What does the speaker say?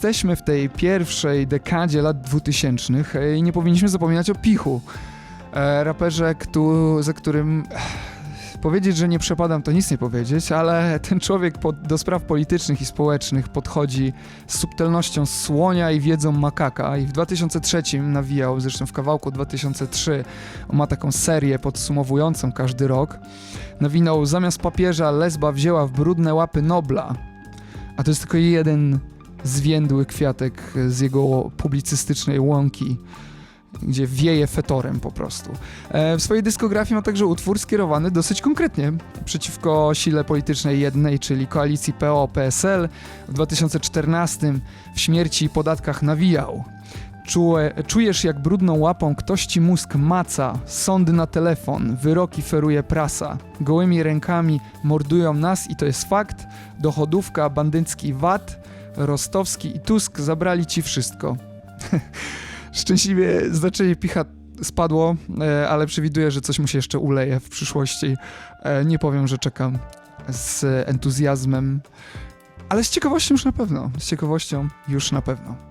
jesteśmy w tej pierwszej dekadzie lat 2000 e, i nie powinniśmy zapominać o Pichu. E, raperze, któ- za którym eh, powiedzieć, że nie przepadam, to nic nie powiedzieć, ale ten człowiek pod, do spraw politycznych i społecznych podchodzi z subtelnością słonia i wiedzą makaka. I w 2003 nawijał, zresztą w kawałku 2003 on ma taką serię podsumowującą każdy rok, nawinął zamiast papieża lesba wzięła w brudne łapy Nobla, a to jest tylko jeden zwiędły kwiatek z jego publicystycznej łąki, gdzie wieje fetorem po prostu. E, w swojej dyskografii ma także utwór skierowany dosyć konkretnie przeciwko sile politycznej jednej, czyli koalicji PO-PSL. W 2014 w śmierci i podatkach nawijał. Czuje, czujesz jak brudną łapą ktoś ci mózg maca, sądy na telefon, wyroki feruje prasa, gołymi rękami mordują nas i to jest fakt, dochodówka, bandycki VAT, Rostowski i Tusk zabrali ci wszystko. Szczęśliwie znaczenie picha spadło, e, ale przewiduję, że coś mu się jeszcze uleje w przyszłości. E, Nie powiem, że czekam z entuzjazmem, ale z ciekawością już na pewno. Z ciekawością już na pewno.